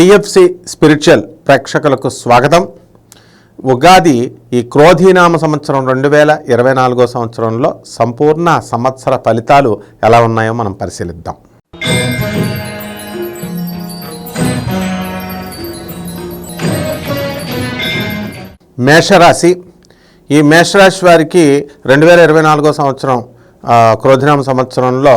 TFC spiritual ప్రేక్షకులకు స్వాగతం. ఉగాది ఈ క్రోధీనామ సంవత్సరం రెండు వేల ఇరవై నాలుగో సంవత్సరంలో సంపూర్ణ సంవత్సర ఫలితాలు ఎలా ఉన్నాయో మనం పరిశీలిద్దాం. మేషరాశి. ఈ మేషరాశి వారికి రెండు వేల ఇరవై నాలుగో సంవత్సరం ఆ, క్రోధినామ సంవత్సరంలో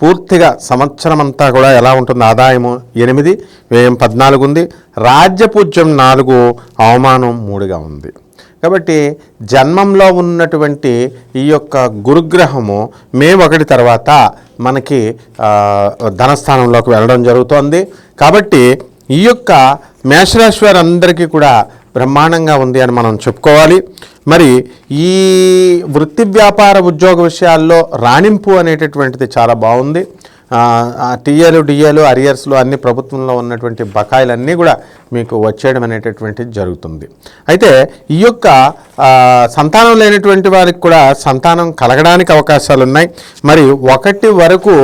పూర్తిగా సంవత్సరం అంతా కూడా ఎలా ఉంటుంది? ఆదాయము ఎనిమిది వ్యయం పద్నాలుగు ఉంది. రాజ్యపూజ్యం నాలుగు అవమానం మూడుగా ఉంది. కాబట్టి జన్మంలో ఉన్నటువంటి ఈ యొక్క గురుగ్రహము మే ఒకటి తర్వాత మనకి ధనస్థానంలోకి వెళ్ళడం జరుగుతోంది. కాబట్టి ఈ యొక్క మేషరాశి వారందరికీ కూడా బ్రహ్మాండంగా ఉంది అని మనం చెప్పుకోవాలి. మరి ఈ వృత్తి వ్యాపార ఉద్యోగ విషయాల్లో రాణింపు అనేటటువంటిది చాలా బాగుంది. టీఏలు డిఏలు అరియర్స్లు అన్ని ప్రభుత్వంలో ఉన్నటువంటి బకాయిలన్నీ కూడా మీకు వచ్చేయడం అనేటటువంటిది జరుగుతుంది. అయితే ఈ యొక్క సంతానం లేనటువంటి వారికి కూడా సంతానం కలగడానికి అవకాశాలు ఉన్నాయి మరి ఒకటి వరకు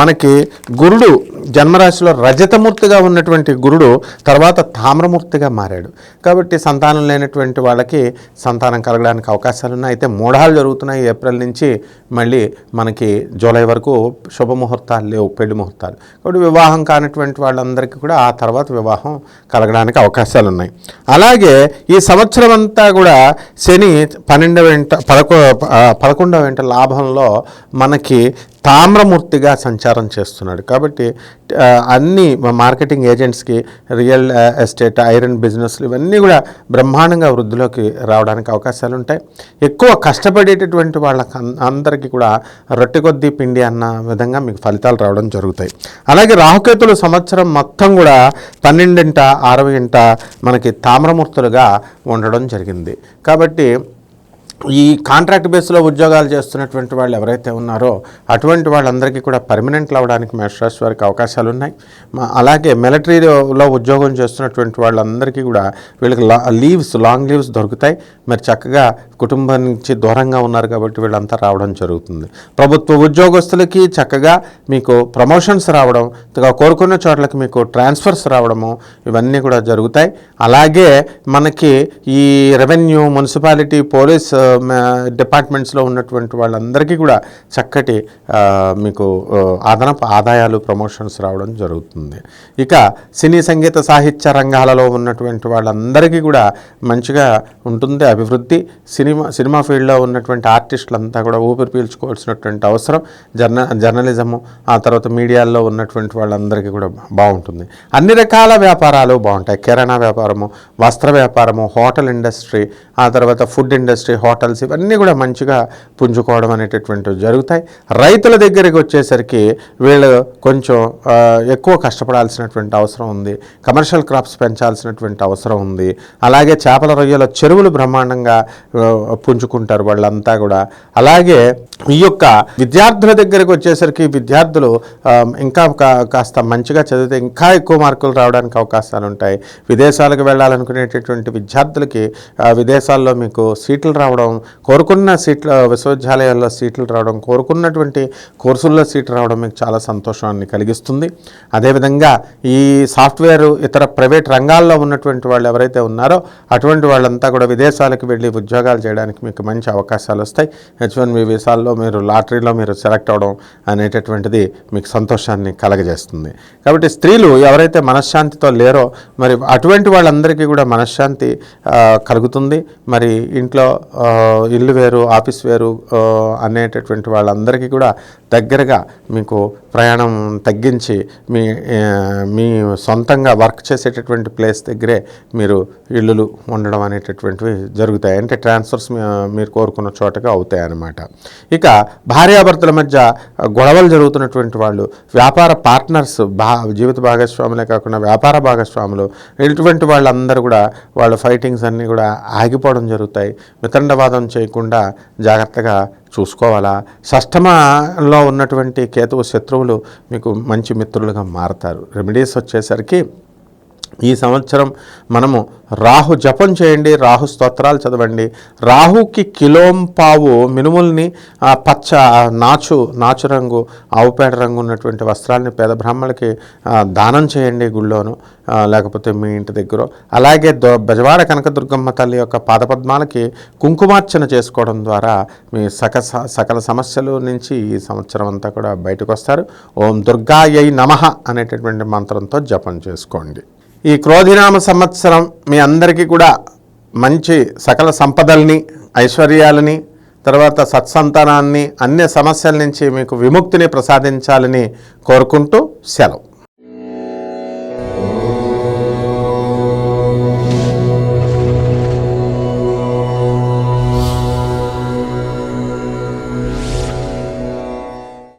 మనకి గురుడు జన్మరాశిలో రజతమూర్తిగా ఉన్నటువంటి గురుడు తర్వాత తామ్రమూర్తిగా మారాడు. కాబట్టి సంతానం లేనటువంటి వాళ్ళకి సంతానం కలగడానికి అవకాశాలు ఉన్నాయి. అయితే మూఢాలు జరుగుతున్నాయి. ఏప్రిల్ నుంచి మళ్ళీ మనకి జూలై వరకు శుభముహూర్తాలు లేవు పెళ్ళి ముహూర్తాలు. కాబట్టి వివాహం కానటువంటి వాళ్ళందరికీ కూడా ఆ తర్వాత వివాహం కలగడానికి అవకాశాలు ఉన్నాయి. అలాగే ఈ సంవత్సరం అంతా కూడా శని పన్నెండవ వెంట పదకొ పదకొండవ వెంట లాభంలో మనకి తామ్రమూర్తిగా సంచారం చేస్తున్నాడు. కాబట్టి అన్ని మార్కెటింగ్ ఏజెంట్స్కి రియల్ ఎస్టేట్ ఐరన్ బిజినెస్లు ఇవన్నీ కూడా బ్రహ్మాండంగా వృద్ధిలోకి రావడానికి అవకాశాలు ఉంటాయి. ఎక్కువ కష్టపడేటటువంటి వాళ్ళకి అందరికీ కూడా రొట్టె కొద్దీ పిండి అన్న విధంగా మీకు ఫలితాలు రావడం జరుగుతాయి. అలాగే రాహుకేతులు సంవత్సరం మొత్తం కూడా పన్నెండింట అరవై ఇంట మనకి తామ్రమూర్తులుగా ఉండడం జరిగింది. కాబట్టి ఈ కాంట్రాక్ట్ బేస్లో ఉద్యోగాలు చేస్తున్నటువంటి వాళ్ళు ఎవరైతే ఉన్నారో అటువంటి వాళ్ళందరికీ కూడా పర్మనెంట్లు అవ్వడానికి మేషరాశి వారికి అవకాశాలు ఉన్నాయి అలాగే మిలిటరీలో ఉద్యోగం చేస్తున్నటువంటి వాళ్ళందరికీ కూడా వీళ్ళకి లా లీవ్స్ లాంగ్ లీవ్స్ దొరుకుతాయి. మరి చక్కగా కుటుంబం నుంచి దూరంగా ఉన్నారు కాబట్టి వీళ్ళంతా రావడం జరుగుతుంది. ప్రభుత్వ ఉద్యోగస్తులకి చక్కగా మీకు ప్రమోషన్స్ రావడం కోరుకున్న చోట్లకి మీకు ట్రాన్స్ఫర్స్ రావడము ఇవన్నీ కూడా జరుగుతాయి. అలాగే మనకి ఈ రెవెన్యూ మున్సిపాలిటీ పోలీస్ డిపార్ట్మెంట్స్లో ఉన్నటువంటి వాళ్ళందరికీ కూడా చక్కటి మీకు అదనపు ఆదాయాలు ప్రమోషన్స్ రావడం జరుగుతుంది. ఇక సినీ సంగీత సాహిత్య రంగాలలో ఉన్నటువంటి వాళ్ళందరికీ కూడా మంచిగా ఉంటుంది అభివృద్ధి. సినిమా సినిమా ఫీల్డ్లో ఉన్నటువంటి ఆర్టిస్టులంతా కూడా ఊపిరి పీల్చుకోవాల్సినటువంటి అవసరం. జర్న జర్నలిజము ఆ తర్వాత మీడియాల్లో ఉన్నటువంటి వాళ్ళందరికీ కూడా బాగుంటుంది. అన్ని రకాల వ్యాపారాలు బాగుంటాయి. కిరాణా వ్యాపారము వస్త్ర వ్యాపారము హోటల్ ఇండస్ట్రీ ఆ తర్వాత ఫుడ్ ఇండస్ట్రీ హోటల్ బాటల్స్ ఇవన్నీ కూడా మంచిగా పుంజుకోవడం అనేటటువంటివి జరుగుతాయి. రైతుల దగ్గరికి వచ్చేసరికి వీళ్ళు కొంచెం ఎక్కువ కష్టపడాల్సినటువంటి అవసరం ఉంది. కమర్షియల్ క్రాప్స్ పెంచాల్సినటువంటి అవసరం ఉంది. అలాగే చేపల రొయ్యల చెరువులు బ్రహ్మాండంగా పుంజుకుంటారు వాళ్ళంతా కూడా. అలాగే ఈ యొక్క విద్యార్థుల దగ్గరికి వచ్చేసరికి విద్యార్థులు ఇంకా కా- కాస్త మంచిగా చదివితే ఇంకా ఎక్కువ మార్కులు రావడానికి అవకాశాలు ఉంటాయి. విదేశాలకు వెళ్ళాలనుకునేటటువంటి విద్యార్థులకి విదేశాల్లో మీకు సీట్లు రావడం కోరుకున్న సీట్ల విశ్వవిద్యాలయాల్లో సీట్లు రావడం కోరుకున్నటువంటి కోర్సుల్లో సీట్లు రావడం మీకు చాలా సంతోషాన్ని కలిగిస్తుంది. అదేవిధంగా ఈ సాఫ్ట్వేర్ ఇతర ప్రైవేట్ రంగాల్లో ఉన్నటువంటి వాళ్ళు ఎవరైతే ఉన్నారో అటువంటి వాళ్ళంతా కూడా విదేశాలకు వెళ్ళి ఉద్యోగాలు చేయడానికి మీకు మంచి అవకాశాలు వస్తాయి. హెచ్ వన్ మీ వీసాల్లో మీరు లాటరీలో మీరు సెలెక్ట్ అవ్వడం అనేటటువంటిది మీకు సంతోషాన్ని కలగజేస్తుంది. కాబట్టి స్త్రీలు ఎవరైతే మనశ్శాంతితో లేరో మరి అటువంటి వాళ్ళందరికీ కూడా మనశ్శాంతి కలుగుతుంది. మరి ఇంట్లో ఇల్లు వేరు ఆఫీస్ వేరు అనేటటువంటి వాళ్ళందరికీ కూడా దగ్గరగా మీకు ప్రయాణం తగ్గించి మీ మీ సొంతంగా వర్క్ చేసేటటువంటి ప్లేస్ దగ్గరే మీరు ఇల్లులు ఉండడం అనేటటువంటివి జరుగుతాయి. అంటే ట్రాన్స్ఫర్స్ మీరు కోరుకున్న చోటగా అవుతాయి అన్నమాట ఇక భార్యాభర్తల మధ్య గొడవలు జరుగుతున్నటువంటి వాళ్ళు వ్యాపార పార్ట్నర్స్ భా జీవిత భాగస్వాములే కాకుండా వ్యాపార భాగస్వాములు ఇటువంటి వాళ్ళందరూ కూడా వాళ్ళ ఫైటింగ్స్ అన్నీ కూడా ఆగిపోవడం జరుగుతాయి. ప్రమాదం చేయకుండా జాగ్రత్తగా చూసుకోవాలా? షష్టమలో ఉన్నటువంటి కేతువు శత్రువులు మీకు మంచి మిత్రులుగా మారతారు. రెమెడీస్ వచ్చేసరికి ఈ సంవత్సరం మనము రాహు జపం చేయండి రాహు స్తోత్రాలు చదవండి. రాహుకి కిలోంపావు మినుముల్ని పచ్చ నాచు నాచు రంగు ఆవుపేడ రంగు ఉన్నటువంటి వస్త్రాలని పేద బ్రాహ్మణులకి దానం చేయండి గుళ్ళోను లేకపోతే మీ ఇంటి దగ్గర. అలాగే దో బెజవాడ కనకదుర్గమ్మ తల్లి యొక్క పాదపద్మాలకి కుంకుమార్చన చేసుకోవడం ద్వారా మీ సక సకల సమస్యల నుంచి ఈ సంవత్సరం అంతా కూడా బయటకు వస్తారు. ఓం దుర్గాయై నమః అనేటటువంటి మంత్రంతో జపం చేసుకోండి. ఈ క్రోధినామ సంవత్సరం మీ అందరికీ కూడా మంచి సకల సంపదల్ని ఐశ్వర్యాలని తర్వాత సత్సంతానాన్ని అన్ని సమస్యల నుంచి మీకు విముక్తిని ప్రసాదించాలని కోరుకుంటూ సెలవు.